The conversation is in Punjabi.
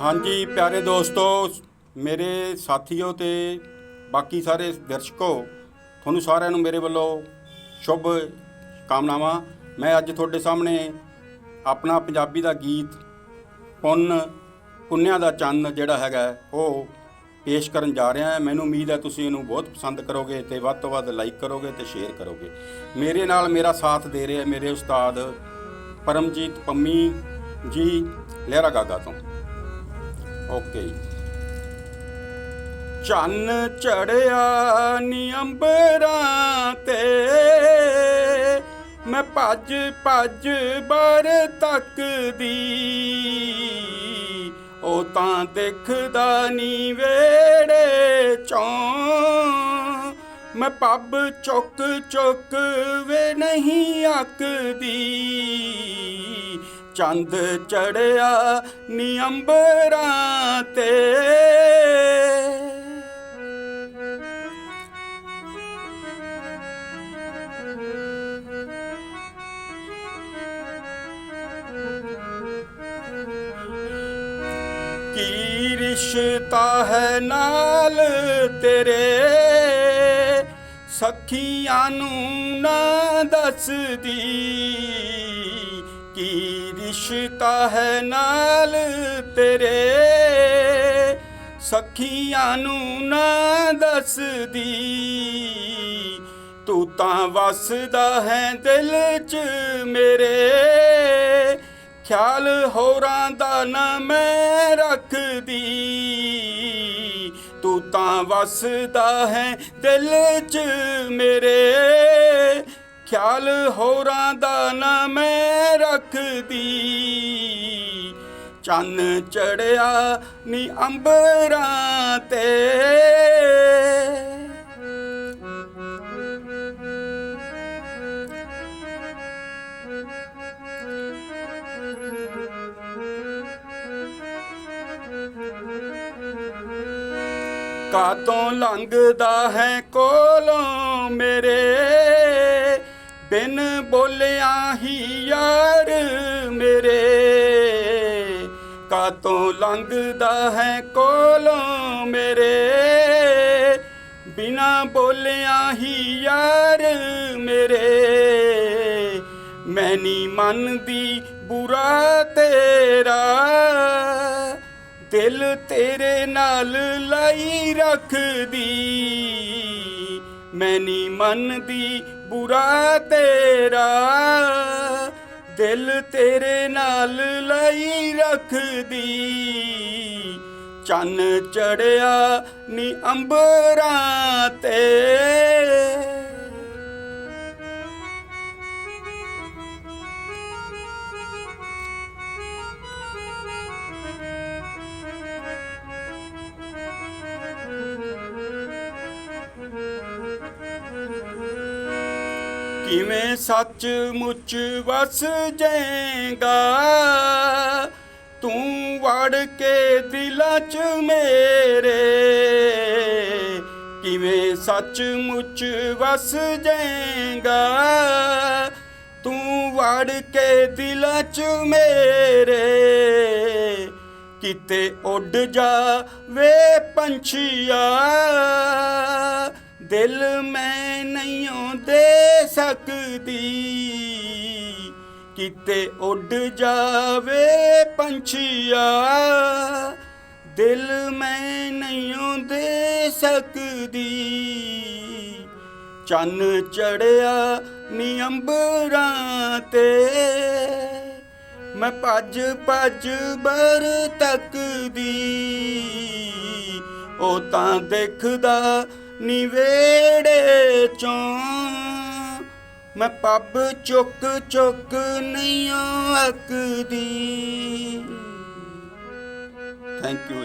ਹਾਂਜੀ, ਪਿਆਰੇ ਦੋਸਤੋ, ਮੇਰੇ ਸਾਥੀਓ ਤੇ ਬਾਕੀ ਸਾਰੇ ਦਰਸ਼ਕੋ, ਤੁਹਾਨੂੰ ਸਾਰਿਆਂ ਨੂੰ ਮੇਰੇ ਵੱਲੋਂ ਸ਼ੁਭ ਕਾਮਨਾਵਾਂ। ਮੈਂ ਅੱਜ ਤੁਹਾਡੇ ਸਾਹਮਣੇ ਆਪਣਾ ਪੰਜਾਬੀ ਦਾ ਗੀਤ ਪੁੰਨ, ਪੁੰਨਿਆਂ ਦਾ ਚੰਨ ਜਿਹੜਾ ਹੈਗਾ, ਉਹ ਪੇਸ਼ ਕਰਨ ਜਾ ਰਿਹਾ ਹਾਂ। ਮੈਨੂੰ ਉਮੀਦ ਹੈ ਤੁਸੀਂ ਇਹਨੂੰ ਬਹੁਤ ਪਸੰਦ ਕਰੋਗੇ ਤੇ ਵੱਧ ਤੋਂ ਵੱਧ ਲਾਈਕ ਕਰੋਗੇ ਤੇ ਸ਼ੇਅਰ ਕਰੋਗੇ। ਮੇਰੇ ਨਾਲ ਮੇਰਾ ਸਾਥ ਦੇ ਰਹੇ ਮੇਰੇ ਉਸਤਾਦ ਪਰਮਜੀਤ ਪੰਮੀ ਜੀ। ਲਹਿਰਾ ਗਾਗਾ ਤੋਂ। ਓਕੇ ਚੰਨ ਚੜਿਆ ਨੀ ਅੰਬਰਾਂ ਤੇ, ਮੈਂ ਭੱਜ ਭੱਜ ਬਰ ਤੱਕਦੀ। ਉਹ ਤਾਂ ਦੇਖਦਾ ਨੀ ਵੇੜੇ ਚੋਂ, ਮੈਂ ਪੱਬ ਚੁੱਕ ਚੁੱਕ ਵੇ ਨਹੀਂ ਆਕਦੀ ਚੰਦ ਚੜਿਆ ਨੀ ਅੰਬਰਾਂ ਤੇ। ਕੀ ਰਿਸ਼ਤਾ ਹੈ ਨਾਲ ਤੇਰੇ? ਸਖੀਆਂ ਨੂੰ ਨਾ ਦੱਸਦੀ। ਕੀ ਰਿਸ਼ਤਾ ਹੈ ਨਾਲ ਤੇਰੇ? ਸਖੀਆਂ ਨੂੰ ਨਾ ਦੱਸਦੀ। ਤੂੰ ਤਾਂ ਵਸਦਾ ਹੈ ਦਿਲ 'ਚ ਮੇਰੇ। ਖਿਆਲ ਹੋਰਾਂ ਦਾ ਨਾ ਮੈਂ ਰੱਖਦੀ। ਤੂੰ ਤਾਂ ਵਸਦਾ ਹੈ ਦਿਲ 'ਚ ਮੇਰੇ। ਖਿਆਲ ਹੋਰਾਂ ਦਾ ਨਾ ਮੈਂ ਰੱਖਦੀ। ਚੰਨ ਚੜਿਆ ਨੀ ਅੰਬਰਾਂ ਤੇ। ਕਾਤੋਂ ਲੰਘਦਾ ਹੈ ਕੋਲੋਂ ਮੇਰੇ? ਬਿਨ ਬੋਲਿਆ ਹੀ ਯਾਰ ਮੇਰੇ। ਕਾਤੋਂ ਲੰਘਦਾ ਹੈ ਕੋਲੋਂ ਮੇਰੇ। ਬਿਨਾ ਬੋਲਿਆ ਹੀ ਯਾਰ ਮੇਰੇ। ਮੈਨੀ ਨਹੀਂ ਮੰਨਦੀ ਬੁਰਾ ਤੇਰਾ। ਦਿਲ ਤੇਰੇ ਨਾਲ ਲਾਈ ਰੱਖਦੀ। ਮੈਂ ਨਹੀਂ ਮੰਨਦੀ ਬੁਰਾ ਤੇਰਾ। ਦਿਲ ਤੇਰੇ ਨਾਲ ਲਈ ਰੱਖਦੀ। ਚੰਨ ਚੜਿਆ ਨੀ ਅੰਬਰਾਂ ਤੇ। ਕਿਵੇਂ ਸੱਚ ਮੁੱਚ ਵਸ ਜਾਏਗਾ? ਤੂੰ ਵੜ ਕੇ ਦਿਲਾਂ 'ਚ ਮੇਰੇ। ਕਿਵੇਂ ਸੱਚ ਮੁੱਚ ਵਸ ਜਾਏਗਾ? ਤੂੰ ਵੜ ਕੇ ਦਿਲਾਂ 'ਚ ਮੇਰੇ। ਕਿਤੇ ਉੱਡ ਜਾ ਵੇ ਪੰਛੀਆ। ਦਿਲ ਮੈਂ ਨਹੀਂ ਦੇ ਸਕਦੀ। ਕਿਤੇ ਉੱਡ ਜਾਵੇ ਪੰਛੀਆ, ਦਿਲ ਮੈਂ ਨਹੀਂ ਦੇ ਸਕਦੀ। ਚੰਨ ਚੜਿਆ ਨੀ ਤੇ, ਮੈਂ ਭੱਜ ਭੱਜ ਬਰ ਤੱਕਦੀ। ਉਹ ਤਾਂ ਦੇਖਦਾ ਨੀ ਚੋਂ ਮੈਂ ਪੱਬ ਚੁੱਕ ਚੁੱਕ ਨਹੀਂ ਆਕਦੀ ਥੈਂਕ ਯੂ